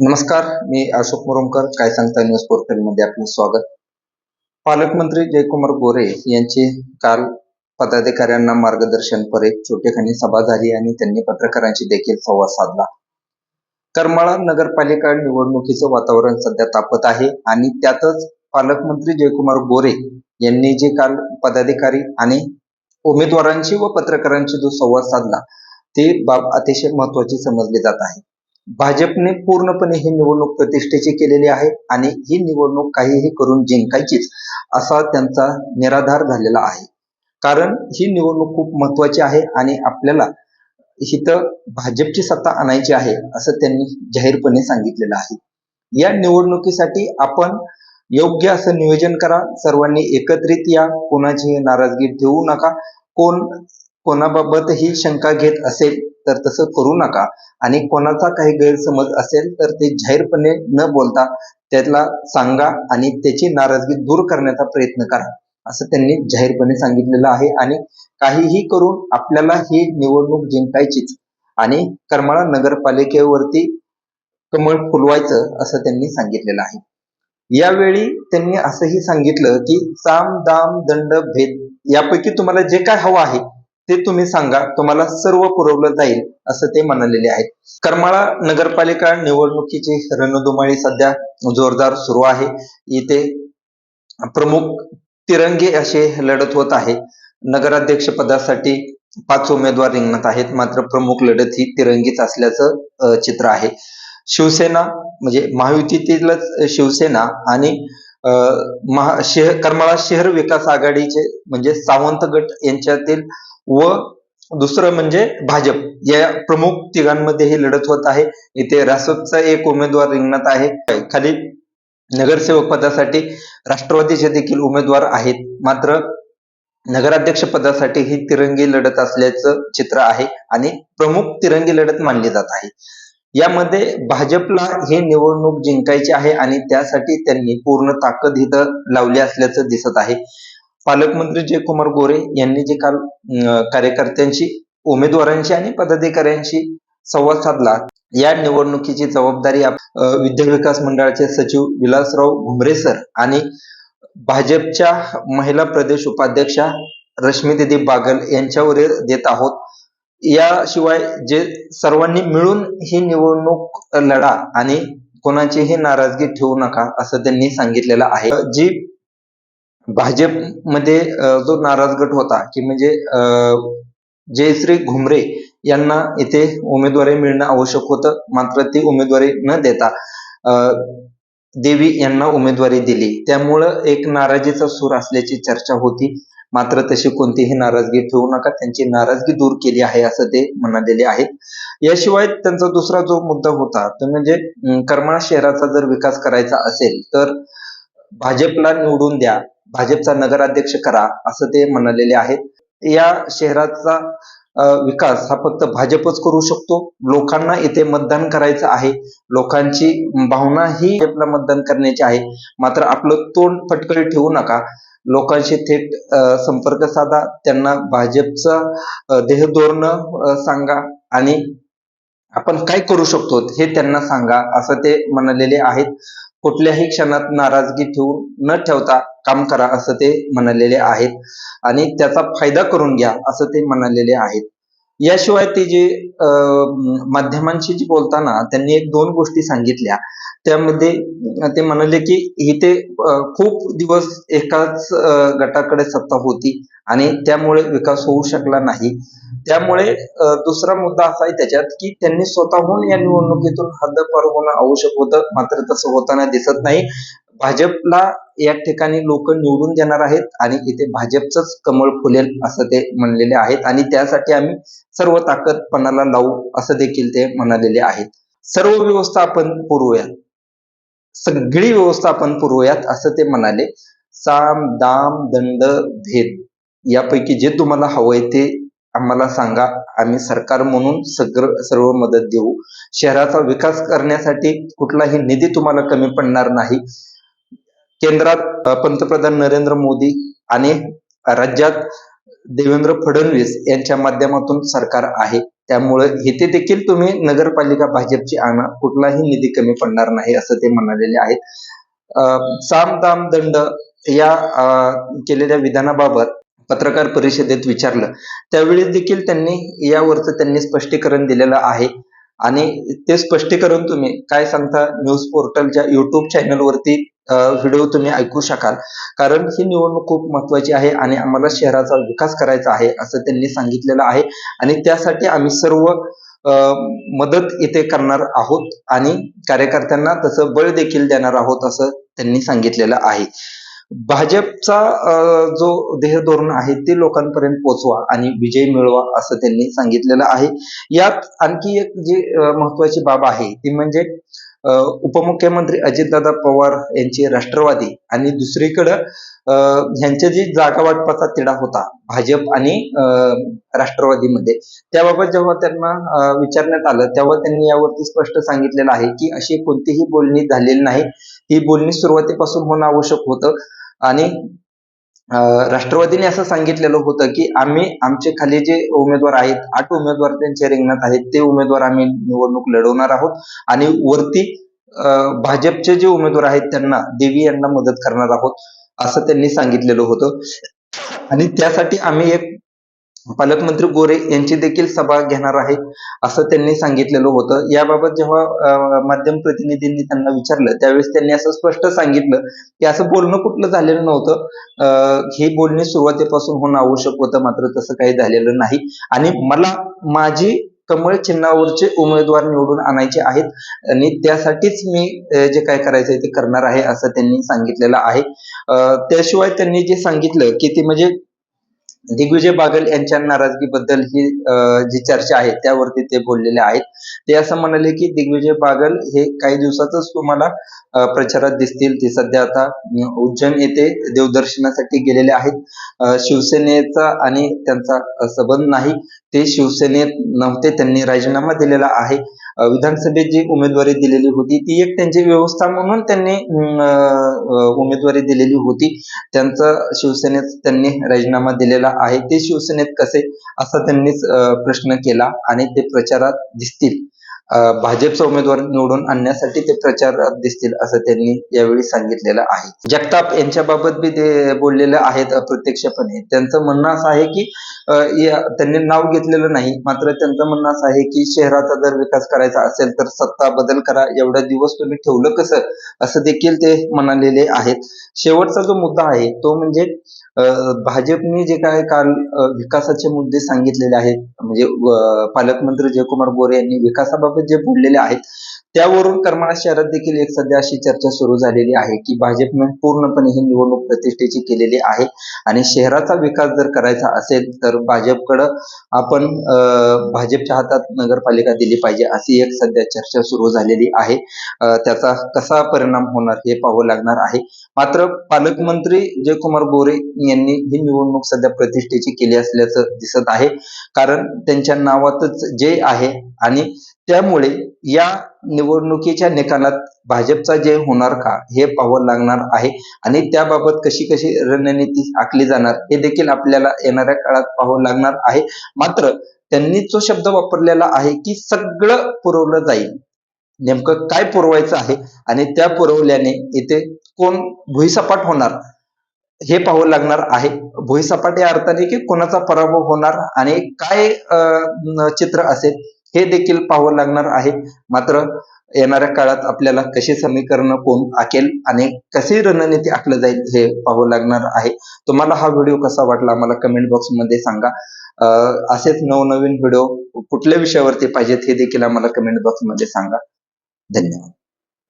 नमस्कार मी अशोक मुरुमकर काय सांगता न्यूज पोर्टलमध्ये आपलं स्वागत. पालकमंत्री जयकुमार गोरे यांचे काल पदाधिकाऱ्यांना मार्गदर्शन पर एक छोटेखानी सभा झाली आणि त्यांनी पत्रकारांशी देखील संवाद साधला. करमाळा नगरपालिका निवडणुकीचं वातावरण सध्या तापत आहे आणि त्यातच पालकमंत्री जयकुमार गोरे यांनी जे काल पदाधिकारी आणि उमेदवारांशी व पत्रकारांशी जो संवाद साधला ती बाब अतिशय महत्वाची समजली जात आहे. भाजपने पूर्णपणे ही निवडणूक प्रतिष्ठेची केलेली आहे आणि ही निवडणूक काहीही करून जिंकायचीच असा त्यांचा निराधार झालेला आहे. कारण ही निवडणूक खूप महत्वाची आहे आणि आपल्याला इथं भाजपची सत्ता आणायची आहे असं त्यांनी जाहीरपणे सांगितलेलं आहे. या निवडणुकीसाठी आपण योग्य असं नियोजन करा. सर्वांनी एकत्रित या कोणाची नाराजगी ठेवू नका. कोण कोणाबाबत ही शंका घेत असेल तर तसं करू नका. आणि कोणाचा काही गैरसमज असेल तर ते जाहीरपणे न बोलता त्याला सांगा आणि त्याची नाराजगी दूर करण्याचा प्रयत्न करा असं त्यांनी जाहीरपणे सांगितलेलं आहे. आणि काहीही करून आपल्याला ही निवडणूक जिंकायचीच आणि करमाळा नगरपालिकेवरती कमळ फुलवायचं असं त्यांनी सांगितलेलं आहे. यावेळी त्यांनी असंही सांगितलं की साम दाम दंड भेद यापैकी तुम्हाला जे काय हवं आहे ते तुम्ही सांगा तुम्हाला सर्व पुरवलं जाईल असं ते म्हणालेले आहेत. करमाळा नगरपालिका निवडणुकीची रणधुमाळी सध्या जोरदार सुरू आहे. इथे प्रमुख तिरंगी असे लढत होत आहे. नगराध्यक्ष पदासाठी पाच उमेदवार रिंगणात आहेत मात्र प्रमुख लढत ही तिरंगीच असल्याचं चित्र आहे. शिवसेना म्हणजे महायुतीतीलच शिवसेना आणि महा शहर करमाळा शहर विकास आघाडीचे म्हणजे सावंत गट यांच्यातील व दुसरं म्हणजे भाजप. या प्रमुख तिघांमध्ये ही लढत होत आहे. इथे रासपचा एक उमेदवार रिंगणात आहे. खाली नगरसेवक पदासाठी राष्ट्रवादीचे देखील उमेदवार आहेत. मात्र नगराध्यक्ष पदासाठी ही तिरंगी लढत असल्याचं चित्र आहे आणि प्रमुख तिरंगी लढत मानली जात आहे. यामध्ये भाजपला ही निवडणूक जिंकायची आहे आणि त्यासाठी त्यांनी पूर्ण ताकद इथं लावली असल्याचं दिसत आहे. पालकमंत्री जयकुमार गोरे यांनी जे काल कार्यकर्त्यांशी उमेदवारांशी आणि पदाधिकाऱ्यांशी संवाद साधला या निवडणुकीची जबाबदारी विद्या विकास मंडळाचे सचिव विलासराव घुमरे सर आणि भाजपच्या महिला प्रदेश उपाध्यक्षा रश्मीदिदी बागल यांच्यावर देत आहोत. याशिवाय जे सर्वांनी मिळून ही निवडणूक लढा आणि कोणाचीही नाराजगी ठेवू नका असं त्यांनी सांगितलेलं आहे. जी भाजपमध्ये जो नाराज गट होता की म्हणजे जयश्री घुमरे यांना इथे उमेदवारी मिळणं आवश्यक होतं मात्र ती उमेदवारी न देता देवी यांना उमेदवारी दिली. त्यामुळं एक नाराजीचा सूर असल्याची चर्चा होती. मात्र तशी कोणतीही नाराजगी ठेवू नका त्यांची नाराजगी दूर केली आहे असं ते म्हणालेले आहेत. याशिवाय त्यांचा दुसरा जो मुद्दा होता तो म्हणजे करमाळा शहराचा जर विकास करायचा असेल तर भाजपला निवडून द्या. भाजपचा नगराध्यक्ष करा असं ते म्हणालेले आहेत. या शहराचा विकास हा फक्त भाजपच करू शकतो. लोकांना इथे मतदान करायचं आहे. लोकांची भावना ही आपला मतदान करण्याची आहे. मात्र आपलं तोंड फटकळी ठेवू नका. लोकांशी थेट संपर्क साधा. त्यांना भाजपचं देहधोरण सांगा. आणि आपण काय करू शकतो हे त्यांना सांगा असं ते म्हणालेले आहेत. कुठल्याही क्षणात नाराजगी ठेवून न ठेवता काम करा असं ते म्हणालेले आहेत. आणि त्याचा फायदा करून घ्या असं ते म्हणालेले आहेत. याशिवाय ते जे माध्यमांशी जी बोलताना त्यांनी एक दोन गोष्टी सांगितल्या. त्यामध्ये ते म्हणाले की इथे खूप दिवस एकाच गटाकडे सत्ता होती आणि त्यामुळे विकास होऊ शकला नाही. त्यामुळे दुसरा मुद्दा असा आहे त्याच्यात की त्यांनी स्वतःहून या निवडणुकीतून हद्दपार होणं आवश्यक होतं. मात्र तसं होताना दिसत नाही. भाजपला या ठिकाणी लोक निवडून देणार आहेत आणि इथे भाजपच कमळ फुलेल असं ते म्हणलेले आहेत. आणि त्यासाठी आम्ही सर्व ताकद पणाला लावू असं देखील ते म्हणालेले आहेत. सर्व व्यवस्था आपण पुरवूयात. सगळी व्यवस्था आपण पुरवूयात असं ते म्हणाले. साम दाम दंड भेद यापैकी जे तुम्हाला हवंय ते आम्हाला सांगा. आम्ही सरकार म्हणून सगळं सर्व मदत देऊ. शहराचा विकास करण्यासाठी कुठलाही निधी तुम्हाला कमी पडणार नाही. केंद्रात पंतप्रधान नरेंद्र मोदी आणि राज्यात देवेंद्र फडणवीस यांच्या माध्यमातून सरकार आहे. त्यामुळे इथे देखील तुम्ही नगरपालिका भाजपची आणा. कुठलाही निधी कमी पडणार नाही असं ते म्हणालेले आहेत. साम दाम दंड या केलेल्या विधानाबाबत पत्रकार परिषदेत विचारलं. त्यावेळी देखील त्यांनी यावरचं त्यांनी स्पष्टीकरण दिलेलं आहे. आणि ते स्पष्टीकरण तुम्ही काय सांगता? न्यूज पोर्टलच्या युट्यूब चॅनलवरती व्हिडिओ तुम्ही ऐकू शकाल. कारण ही निवडणूक खूप महत्वाची आहे आणि आम्हाला शहराचा विकास करायचा आहे असं त्यांनी सांगितलेलं आहे. आणि त्यासाठी आम्ही सर्व मदत इथे करणार आहोत आणि कार्यकर्त्यांना तसं बळ देखील देणार आहोत असं त्यांनी सांगितलेलं आहे. भाजपचा अं, जो देह धोरण आहे ते लोकांपर्यंत पोहोचवा आणि विजय मिळवा असं त्यांनी सांगितलेलं आहे. यात आणखी एक जी महत्वाची बाब आहे ती म्हणजे उपमुख्यमंत्री अजितदादा पवार यांची राष्ट्रवादी आणि दुसरीकडं अं, जी जागा वाटपाचा तिढा होता भाजप आणि राष्ट्रवादीमध्ये त्याबाबत जेव्हा त्यांना विचारण्यात आलं तेव्हा त्यांनी यावरती स्पष्ट सांगितलेलं आहे की अशी कोणतीही बोलणी झालेली नाही. ही बोलणी सुरुवातीपासून होणं आवश्यक होतं आणि राष्ट्रवादीने असं सांगितलेलं होतं की आम्ही आमचे खाली जे उमेदवार आहेत आठ उमेदवार त्यांच्या रिंगणात आहेत ते उमेदवार आम्ही निवडणूक लढवणार आहोत. आणि वरती भाजपचे जे उमेदवार आहेत त्यांना देवी यांना मदत करणार आहोत असं त्यांनी सांगितलेलं होतं. आणि त्यासाठी आम्ही एक पालकमंत्री गोरे यांची देखील सभा घेणार आहे असं त्यांनी सांगितलेलं होतं. याबाबत जेव्हा माध्यम प्रतिनिधींनी त्यांना विचारलं त्यावेळेस त्यांनी असं स्पष्ट सांगितलं की असं बोलणं कुठलं झालेलं नव्हतं. हे बोलणे सुरुवातीपासून होणं आवश्यक होतं मात्र तसं काही झालेलं नाही. आणि मला माझी कमळ चिन्हावरचे उमेदवार निवडून आणायचे आहेत आणि त्यासाठीच मी जे काय करायचं ते करणार आहे असं त्यांनी सांगितलेलं आहे. त्याशिवाय त्यांनी जे सांगितलं की ते म्हणजे दिग्विजय बागल यांच्या नाराजगीबद्दल ही जी चर्चा आहे त्यावरती ते बोललेले आहेत. ते असं म्हणाले की दिग्विजय बागल हे काही दिवसातच तुम्हाला प्रचारात दिसतील. ते सध्या आता उज्जैन येथे देवदर्शनासाठी गेलेले आहेत. शिवसेनेचा आणि त्यांचा संबंध नाही. ते शिवसेनेत नव्हते. त्यांनी राजीनामा दिलेला आहे. विधानसभेत जी उमेदवारी दिलेली होती ती एक त्यांची व्यवस्था म्हणून त्यांनी उमेदवारी दिलेली होती. त्यांचा शिवसेनेत त्यांनी राजीनामा दिलेला आहे. ते शिवसेनेत कसे? असा त्यांनीच प्रश्न केला आणि ते प्रचारात दिसतील. भाजपचा उमेदवार निवडून आणण्यासाठी ते प्रचारात दिसतील असं त्यांनी यावेळी सांगितलेलं आहे. जगताप यांच्या बाबत बी ते बोललेले आहेत अप्रत्यक्षपणे. त्यांचं म्हणणं असं आहे की त्यांनी नाव घेतलेलं नाही मात्र त्यांचं म्हणणं असं आहे की शहराचा जर विकास करायचा असेल तर सत्ता बदल करा एवढा दिवस तुम्ही ठेवलं कसं? असं देखील ते म्हणालेले आहेत. शेवटचा जो मुद्दा आहे तो म्हणजे भाजपने जे काय काल विकासाचे मुद्दे सांगितलेले आहेत म्हणजे पालकमंत्री जयकुमार गोरे यांनी विकासाबाबत जे बोललेले आहेत त्यावरून करमाळा शहरात देखील एक सध्या अशी चर्चा सुरू झालेली आहे की भाजपने पूर्णपणे ही निवडणूक प्रतिष्ठेची केलेली आहे. आणि शहराचा विकास जर करायचा असेल तर भाजपकडं आपण भाजपच्या हातात नगरपालिका दिली पाहिजे अशी एक सध्या चर्चा सुरू झालेली आहे. त्याचा कसा परिणाम होणार हे पाहावं लागणार आहे. मात्र पालकमंत्री जयकुमार गोरे यांनी ही निवडणूक सध्या प्रतिष्ठेची केली असल्याचं दिसत आहे. कारण त्यांच्या नावातच जे आहे आणि त्यामुळे या निवडणुकीच्या निकालात भाजपचा जय होणार का हे पाहावं लागणार आहे. आणि त्याबाबत कशी कशी रणनीती आखली जाणार हे देखील आपल्याला येणाऱ्या काळात पाहावं लागणार आहे. मात्र त्यांनी जो शब्द वापरलेला आहे की सगळं पुरवलं जाईल. नेमकं काय पुरवायचं आहे आणि त्या पुरवल्याने इथे कोण भुईसपाट होणार हे पाहावं लागणार आहे. भुईसपाट या अर्थाने की कोणाचा पराभव होणार आणि काय अं, चित्र असेल हे देखील पाहावं लागणार आहे. मात्र येणाऱ्या काळात आपल्याला कशी समीकरण कोण आकेल आणि कशी रणनीती आखलं जाईल हे पाहावं लागणार आहे. तुम्हाला हा व्हिडिओ कसा वाटला मला कमेंट बॉक्समध्ये सांगा. असेच नवनवीन व्हिडिओ कुठल्या विषयावरती पाहिजेत हे देखील आम्हाला कमेंट बॉक्समध्ये सांगा. धन्यवाद.